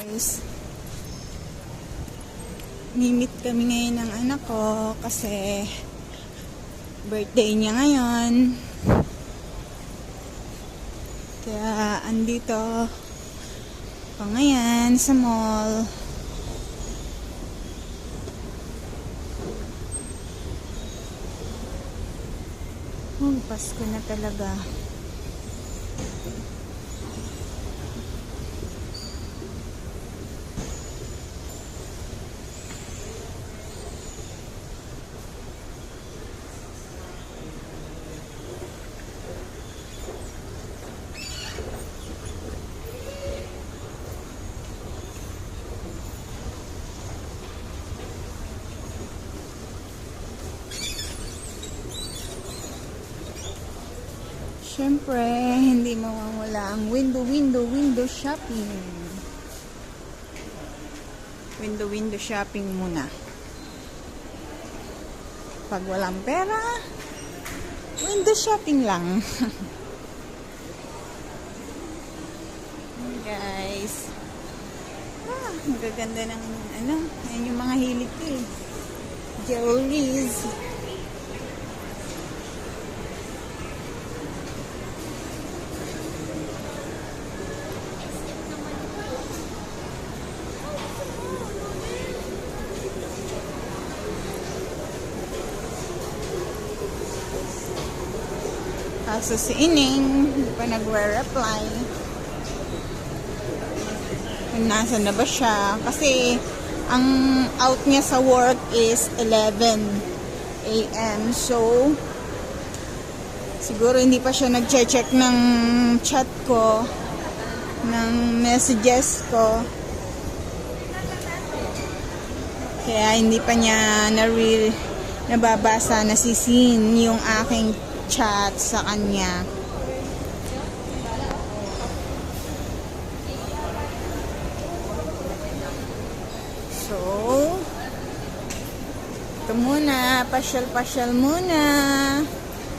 guys. Mimit kami ngayon ng anak ko kasi birthday niya ngayon. Kaya andito pa ngayon sa mall. Oh, Pasko na talaga. Siyempre, hindi mawawala ang window, window, window shopping. Window, window shopping muna. Pag walang pera, window shopping lang. Guys. Ah, ang gaganda ng ano, yan yung mga hilig ko eh. Jewelries. Kaso si Ining, pa nagre-reply. Nasan na ba siya. Kasi, ang out niya sa work is 11 a.m. So, siguro hindi pa siya nag-check ng chat ko, ng messages ko. Kaya hindi pa niya na nababasa, nasisin yung aking chat sa kanya. So, ito muna, pasyal-pasyal muna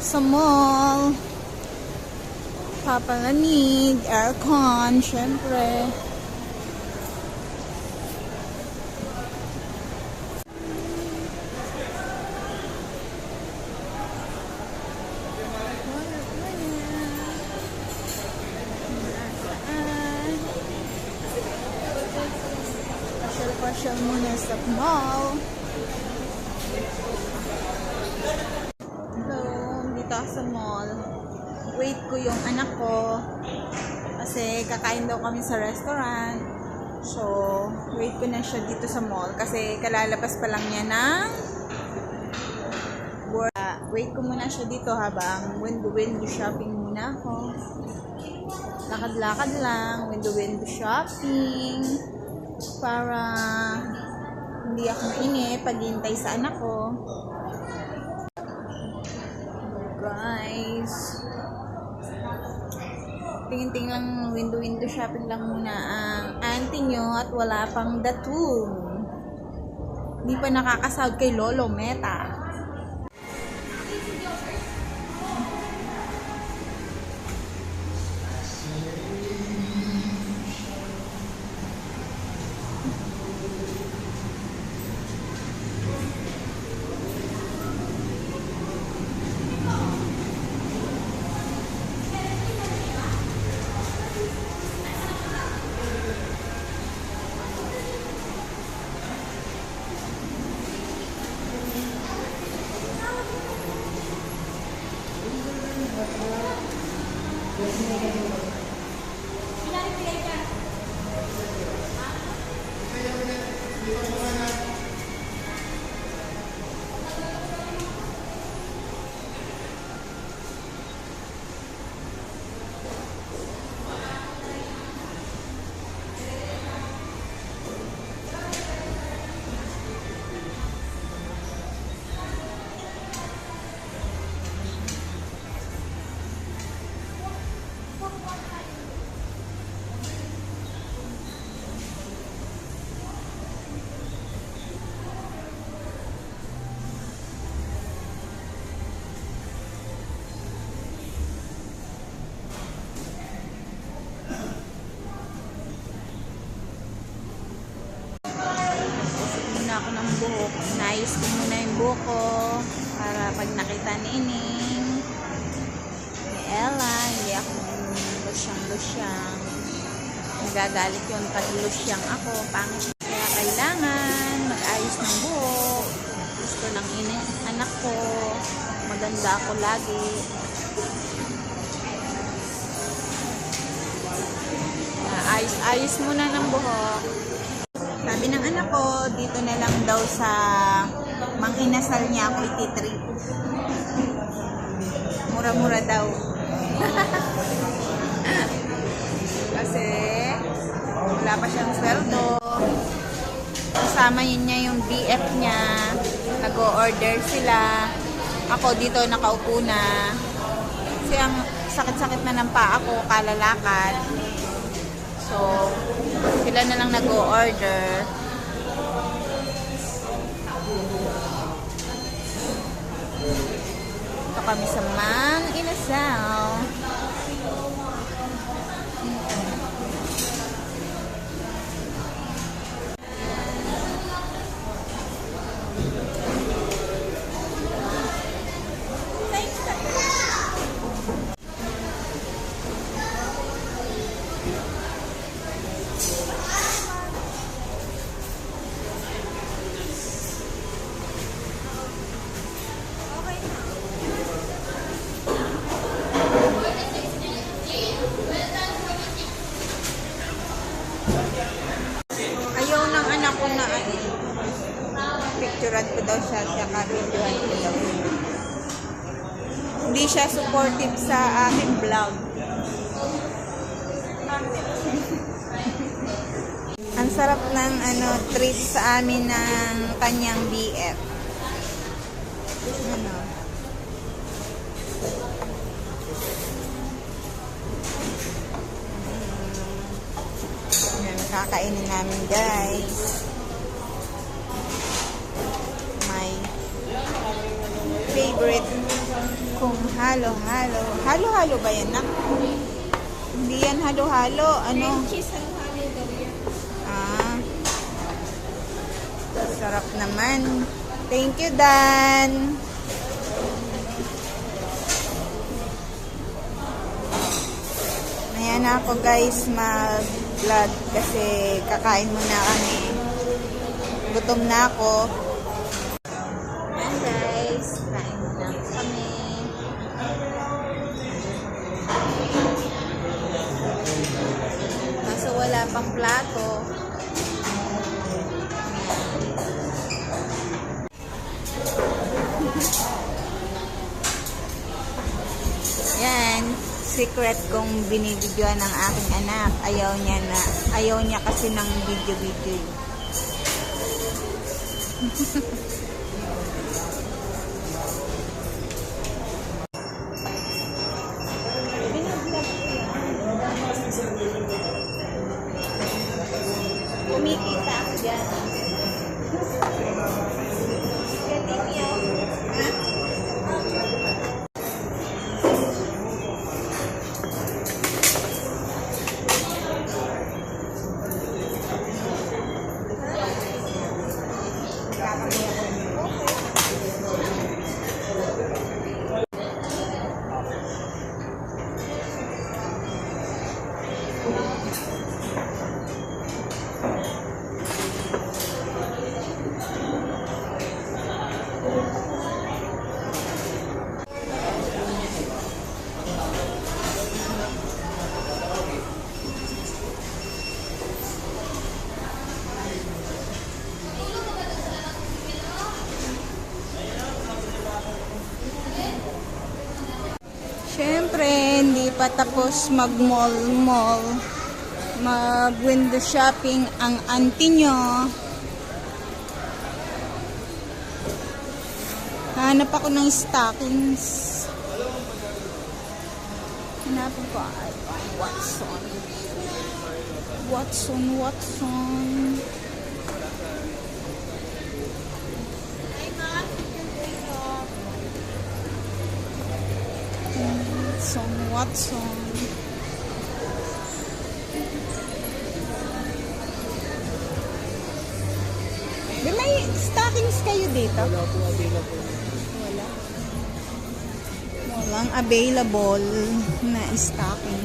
sa mall. Papalamig, aircon, syempre. Pasyal-pasyal muna sa mall. So, dito sa mall. Wait ko yung anak ko. Kasi kakain daw kami sa restaurant. So, wait ko na siya dito sa mall. Kasi kalalabas pa lang niya ng work. Wait ko muna siya dito habang window-window shopping muna ako. Lakad-lakad lang, window-window shopping para hindi ako mainip paghihintay sa anak ko. Guys, tingin-tingin lang window-window shopping lang muna ang auntie nyo at wala pang datum. Hindi pa nakakasahod kay Lolo Meta. Sinabi ko yan. Sinabi ko yan. Buko para pag nakita ni Ining, ni Ella, hindi ako lusyang-lusyang. Nagagalit yun pag lusyang ako. Pangit kaya kailangan mag-ayos ng buhok. Gusto ng ini anak ko. Maganda ako lagi. Ayos-ayos muna ng buhok. Sabi ng anak ko, dito na lang daw sa mang inasal niya ako ititrip. Mura-mura daw. Kasi wala pa siyang sweldo. Kasama yun niya yung BF niya. Nag-o-order sila. Ako dito nakaupo na. Kasi ang sakit-sakit na ng paa ko, kalalakad. So, sila na lang nag-o-order. Kami sa Mang Inasal. Daw siya, saka videohan ko. Hindi siya supportive sa aking vlog. Ang sarap ng ano treat sa amin ng kanyang BF. Ano? Yan, kakainin namin guys. Favorite kung halo-halo. Halo-halo ba yan, nak? Hindi yan halo-halo. Ano? Ah. Sarap naman. Thank you, Dan. Ayan ako guys mag-vlog kasi kakain muna kami. Gutom na ako. Wala pang plato. Yan, secret kong binibidyoan ng aking anak. Ayaw niya na, ayaw niya kasi ng video-video. Kumikita dyan. Ha? Siyempre, hindi pa tapos mag-mall-mall. Mag-window shopping ang auntie nyo. Hanap ako ng stockings. Hanapin ko ay, Watson. Watson, Watson. Watson, Watson. Di may stocking stockings kayo dito? Wala po available. Wala. Walang available na stockings.